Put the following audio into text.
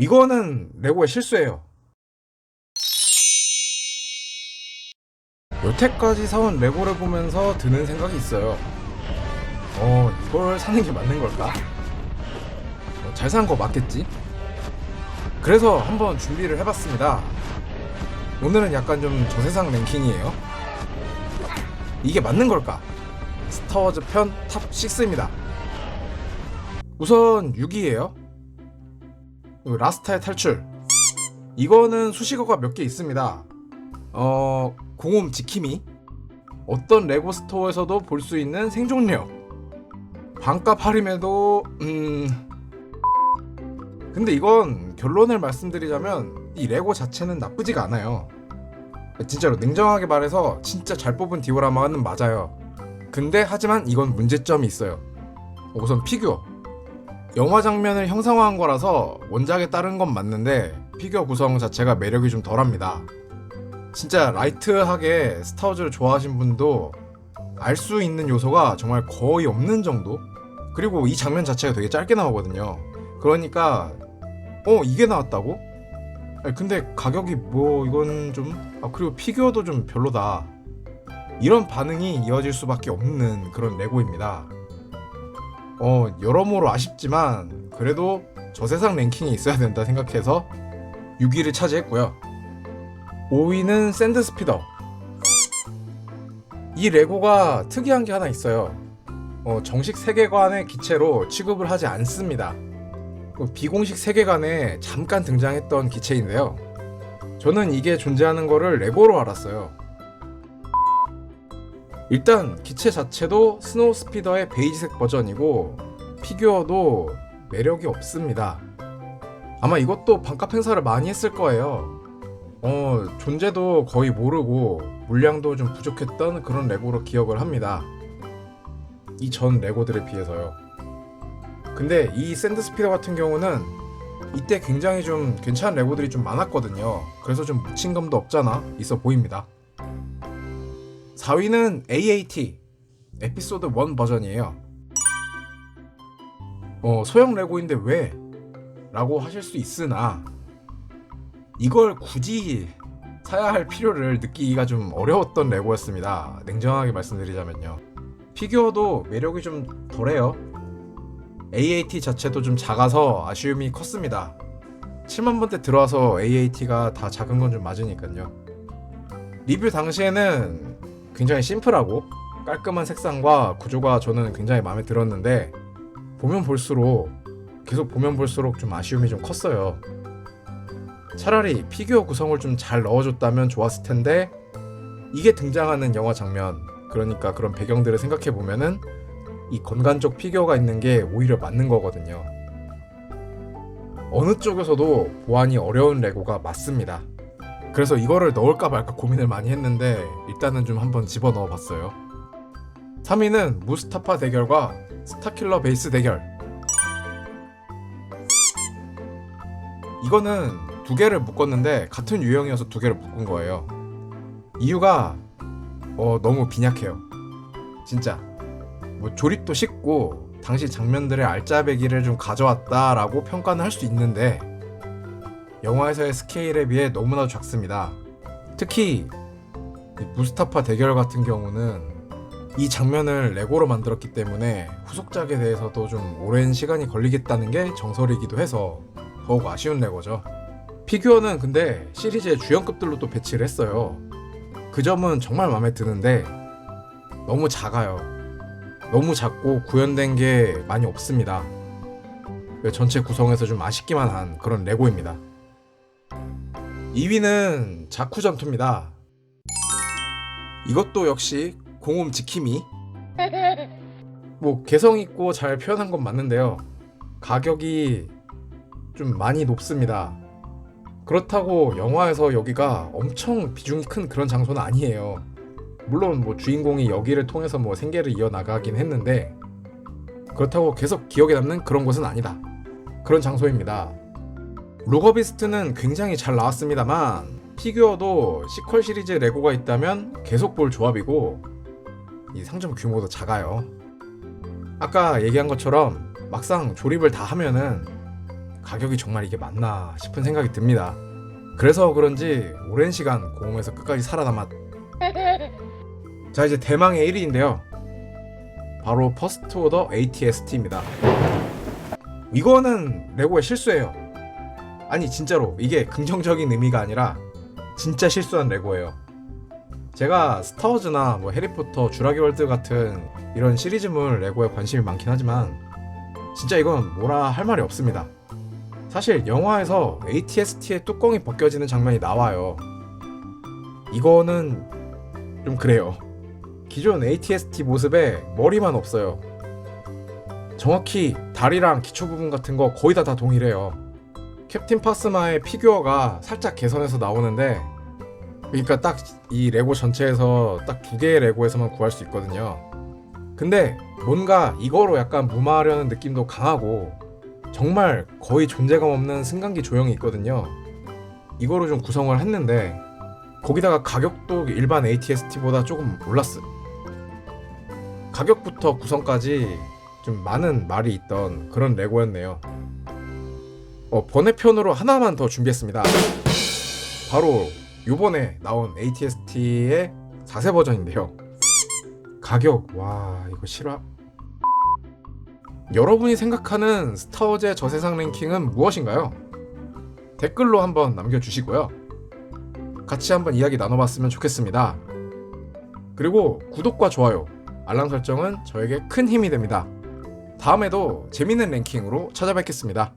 이거는 레고의 실수예요. 여태까지 사온 레고를 보면서 드는 생각이 있어요. 어, 이걸 사는 게 맞는 걸까? 어, 잘산 거 맞겠지? 그래서 한번 준비를 해봤습니다. 오늘은 약간 좀 저세상 랭킹이에요. 이게 맞는 걸까? 스타워즈 편 탑 6입니다. 우선 6위에요. 라스타의 탈출. 이거는 수식어가 몇 개 있습니다. 어, 공홈 지킴이. 어떤 레고 스토어에서도 볼 수 있는 생존력. 반값 할인에도 음. 근데 이건 결론을 말씀드리자면 이 레고 자체는 나쁘지가 않아요. 진짜로 냉정하게 말해서 진짜 잘 뽑은 디오라마는 맞아요. 근데 하지만 이건 문제점이 있어요. 우선 피규어. 영화 장면을 형상화한 거라서 원작에 따른 건 맞는데 피규어 구성 자체가 매력이 좀 덜합니다. 진짜 라이트하게 스타워즈를 좋아하신 분도 알 수 있는 요소가 정말 거의 없는 정도? 그리고 이 장면 자체가 되게 짧게 나오거든요. 그러니까 어 이게 나왔다고? 근데 가격이 뭐 이건 좀 아, 그리고 피규어도 좀 별로다. 이런 반응이 이어질 수밖에 없는 그런 레고입니다. 어 여러모로 아쉽지만 그래도 저세상 랭킹에 있어야 된다 생각해서 6위를 차지했고요. 5위는 샌드 스피더. 이 레고가 특이한 게 하나 있어요. 어, 정식 세계관의 기체로 취급을 하지 않습니다. 그 비공식 세계관에 잠깐 등장했던 기체인데요. 저는 이게 존재하는 거를 레고로 알았어요. 일단 기체 자체도 스노우 스피더의 베이지색 버전이고 피규어도 매력이 없습니다. 아마 이것도 반값 행사를 많이 했을 거예요. 어, 존재도 거의 모르고 물량도 좀 부족했던 그런 레고로 기억을 합니다. 이 전 레고들에 비해서요. 근데 이 샌드 스피더 같은 경우는 이때 굉장히 좀 괜찮은 레고들이 좀 많았거든요. 그래서 좀 묻힌 감도 없잖아 있어 보입니다. 4위는 AAT 에피소드 1 버전이에요. 어, 소형 레고인데 왜? 라고 하실 수 있으나 이걸 굳이 사야 할 필요를 느끼기가 좀 어려웠던 레고였습니다. 냉정하게 말씀드리자면요. 피규어도 매력이 좀 덜해요. AAT 자체도 좀 작아서 아쉬움이 컸습니다. 7만 번대 들어와서 AAT가 다 작은 건 좀 맞으니까요. 리뷰 당시에는 굉장히 심플하고 깔끔한 색상과 구조가 저는 굉장히 마음에 들었는데 보면 볼수록 계속 보면 볼수록 좀 아쉬움이 좀 컸어요. 차라리 피규어 구성을 좀 잘 넣어줬다면 좋았을 텐데 이게 등장하는 영화 장면 그러니까 그런 배경들을 생각해 보면은 이 건간 쪽 피규어가 있는 게 오히려 맞는 거거든요. 어느 쪽에서도 보안이 어려운 레고가 맞습니다. 그래서 이거를 넣을까 말까 고민을 많이 했는데 일단은 좀 한번 집어 넣어 봤어요. 3위는 무스타파 대결과 스타킬러 베이스 대결. 이거는 두 개를 묶었는데 같은 유형이어서 두 개를 묶은 거예요. 이유가 어, 너무 빈약해요. 진짜 뭐 조립도 쉽고 당시 장면들의 알짜배기를 좀 가져왔다라고 평가는 할 수 있는데 영화에서의 스케일에 비해 너무나도 작습니다. 특히 이 무스타파 대결 같은 경우는 이 장면을 레고로 만들었기 때문에 후속작에 대해서도 좀 오랜 시간이 걸리겠다는 게 정설이기도 해서 더욱 아쉬운 레고죠. 피규어는 근데 시리즈의 주연급들로 또 배치를 했어요. 그 점은 정말 마음에 드는데 너무 작아요. 너무 작고 구현된 게 많이 없습니다. 전체 구성에서 좀 아쉽기만 한 그런 레고입니다. 2위는 자쿠 전투입니다. 이것도 역시 공홈 지킴이. 뭐 개성 있고 잘 표현한 건 맞는데요. 가격이 좀 많이 높습니다. 그렇다고 영화에서 여기가 엄청 비중이 큰 그런 장소는 아니에요. 물론 뭐 주인공이 여기를 통해서 뭐 생계를 이어나가긴 했는데 그렇다고 계속 기억에 남는 그런 곳은 아니다. 그런 장소입니다. 로거비스트는 굉장히 잘 나왔습니다만 피규어도 시퀄 시리즈 레고가 있다면 계속 볼 조합이고 이 상점 규모도 작아요. 아까 얘기한 것처럼 막상 조립을 다 하면은 가격이 정말 이게 맞나 싶은 생각이 듭니다. 그래서 그런지 오랜 시간 고음에서 끝까지 살아남았. 자 이제 대망의 1위인데요. 바로 퍼스트 오더 ATST입니다. 이거는 레고의 실수예요. 아니 진짜로 이게 긍정적인 의미가 아니라 진짜 실수한 레고예요. 제가 스타워즈나 뭐 해리포터, 주라기 월드 같은 이런 시리즈물 레고에 관심이 많긴 하지만 진짜 이건 뭐라 할 말이 없습니다. 사실 영화에서 ATST의 뚜껑이 벗겨지는 장면이 나와요. 이거는 좀 그래요. 기존 ATST 모습에 머리만 없어요. 정확히 다리랑 기초 부분 같은 거 거의 다 다 동일해요. 캡틴 파스마의 피규어가 살짝 개선해서 나오는데 그러니까 딱 이 레고 전체에서 딱 두 개의 레고에서만 구할 수 있거든요. 근데 뭔가 이거로 약간 무마하려는 느낌도 강하고 정말 거의 존재감 없는 승강기 조형이 있거든요. 이거로 좀 구성을 했는데 거기다가 가격도 일반 ATST보다 조금 올랐어. 가격부터 구성까지 좀 많은 말이 있던 그런 레고였네요. 어, 번외편으로 하나만 더 준비했습니다. 바로 요번에 나온 ATST의 4세 버전인데요. 가격 와 이거 실화 여러분이 생각하는 스타워즈의 저세상 랭킹은 무엇인가요? 댓글로 한번 남겨주시고요. 같이 한번 이야기 나눠봤으면 좋겠습니다. 그리고 구독과 좋아요, 알람 설정은 저에게 큰 힘이 됩니다. 다음에도 재밌는 랭킹으로 찾아뵙겠습니다.